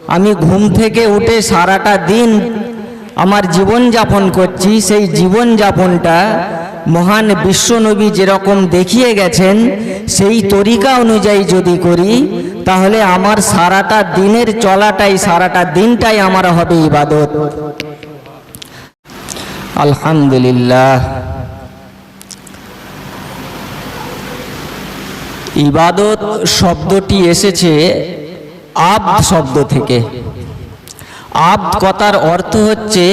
আমি ঘুম থেকে উঠে সারাটা দিন আমার জীবন যাপন করছি। সেই জীবন যাপনটা মহান বিশ্বনবী যেরকম দেখিয়ে গেছেন, সেই তরিকা অনুযায়ী যদি করি, তাহলে আমার সারাটা দিনের চলাটাই, সারাটা দিনটাই আমার হবে ইবাদত। আলহামদুলিল্লাহ। ইবাদত শব্দটি এসেছে আব শব্দ থেকে। আব কথার অর্থ হচ্ছে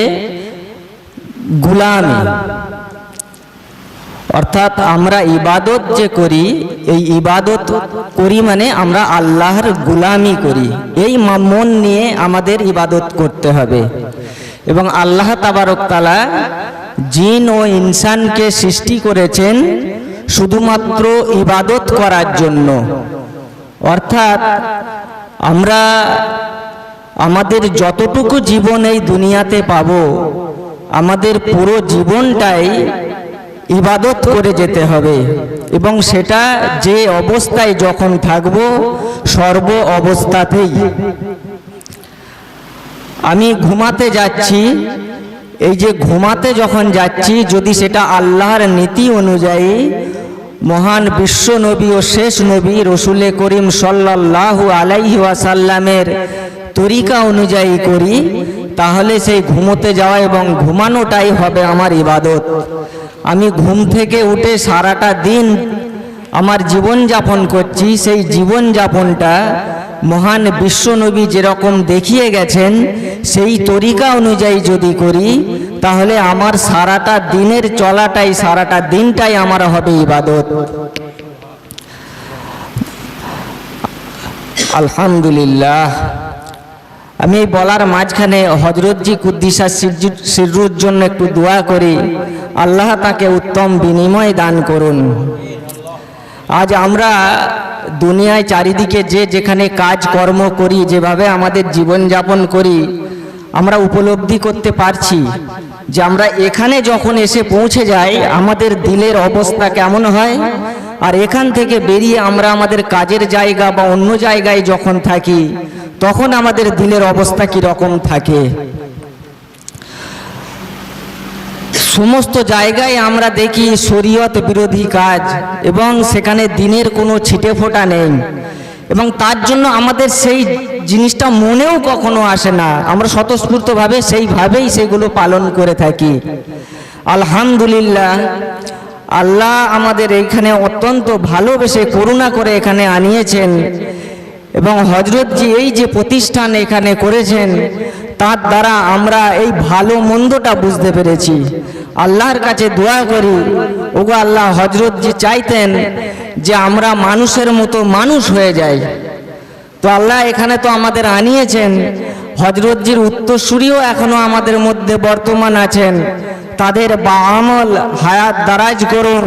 গুলামি। অর্থাৎ আমরা ইবাদত যে করি, এই ইবাদত করি মানে আমরা আল্লাহর গুলামি করি। এই মন নিয়ে আমাদের ইবাদত করতে হবে। এবং আল্লাহ তাবারকতালা জিন ও ইনসানকে সৃষ্টি করেছেন শুধুমাত্র ইবাদত করার জন্য। অর্থাৎ আমরা আমাদের যতটুকু জীবন এই দুনিয়াতে পাব, আমাদের পুরো জীবনটাই ইবাদত করে যেতে হবে। এবং সেটা যে অবস্থায় যখন থাকব, সর্ব অবস্থাতেই। আমি ঘুমাতে যাচ্ছি, এই যে ঘুমাতে যখন যাচ্ছি, যদি সেটা আল্লাহর নীতি অনুযায়ী মহান বিশ্ব নবী ও শেষ নবী রসুলে করিম সাল্লাল্লাহু আলাইহি ওয়াসাল্লামের তরিকা অনুযায়ী করি, তাহলে সেই ঘুমোতে যাওয়া এবং ঘুমানোটাই হবে আমার ইবাদত। আমি ঘুম থেকে উঠে সারাটা দিন আমার জীবন যাপন করছি, সেই জীবন যাপনটা মহান বিশ্বনবী যেরকম দেখিয়ে গেছেন, সেই তরিকা অনুযায়ী যদি করি তাহলে আমার সারাটা দিনের চলাটাই, সারাটা দিনটাই আমার হবে ইবাদত। আলহামদুলিল্লাহ। আমি এই বলার মাঝখানে হজরতজি কুদ্দিসা সিররুর জন্য একটু দোয়া করি। আল্লাহ তাকে উত্তম বিনিময় দান করুন। আজ আমরা দুনিয়ায় চারিদিকে যে যেখানে কাজ কর্ম করি, যেভাবে আমাদের জীবনযাপন করি আমরা উপলব্ধি করতে পারছি যে আমরা এখানে যখন এসে পৌঁছে যাই, আমাদের দিলের অবস্থা কেমন হয়? আর এখান থেকে বেরিয়ে আমরা আমাদের কাজের জায়গা বা অন্য জায়গায় যখন থাকি, তখন আমাদের দিলের অবস্থা কি রকম থাকে? সমস্ত জায়গায় আমরা দেখি শরীয়ত বিরোধী কাজ এবং সেখানে দিনের কোনো ছিটে ফোটা নেই। এবং তার জন্য আমাদের সেই জিনিসটা মনেও কখনো আসে না। আমরা স্বতঃস্ফূর্তভাবে সেইভাবেই সেগুলো পালন করে থাকি। আলহামদুলিল্লাহ, আল্লাহ আমাদের এইখানে অত্যন্ত ভালোবেসে করুণা করে এখানে আনিয়েছেন এবং হজরতজি এই যে প্রতিষ্ঠান এখানে করেছেন, তার দ্বারা আমরা এই ভালো মন্দটা বুঝতে পেরেছি। আল্লাহর কাছে দোয়া করি, ওগো আল্লাহ হজরত হজরতজি চাইতেন যে আমরা মানুষের মতো মানুষ হয়ে যাই। তো আল্লাহ এখানে তো আমাদের আনিয়েছেন হজরতজির উত্তরসূরিও এখনও আমাদের মধ্যে বর্তমান আছেন। তাদের বা আমল হায়াত দারাজ করুন,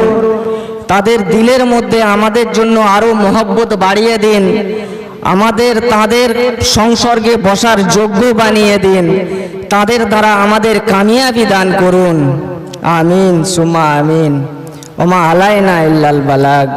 তাদের দিলের মধ্যে আমাদের জন্য আরও মহব্বত বাড়িয়ে দিন, আমাদের তাদের সংসর্গে বসার যোগ্য বানিয়ে দিন, তাদের দ্বারা আমাদের কামিয়াবি দান করুন। আমিন সুমা আমিন। ওমা আলাইনা ইল্লাল বালাগ।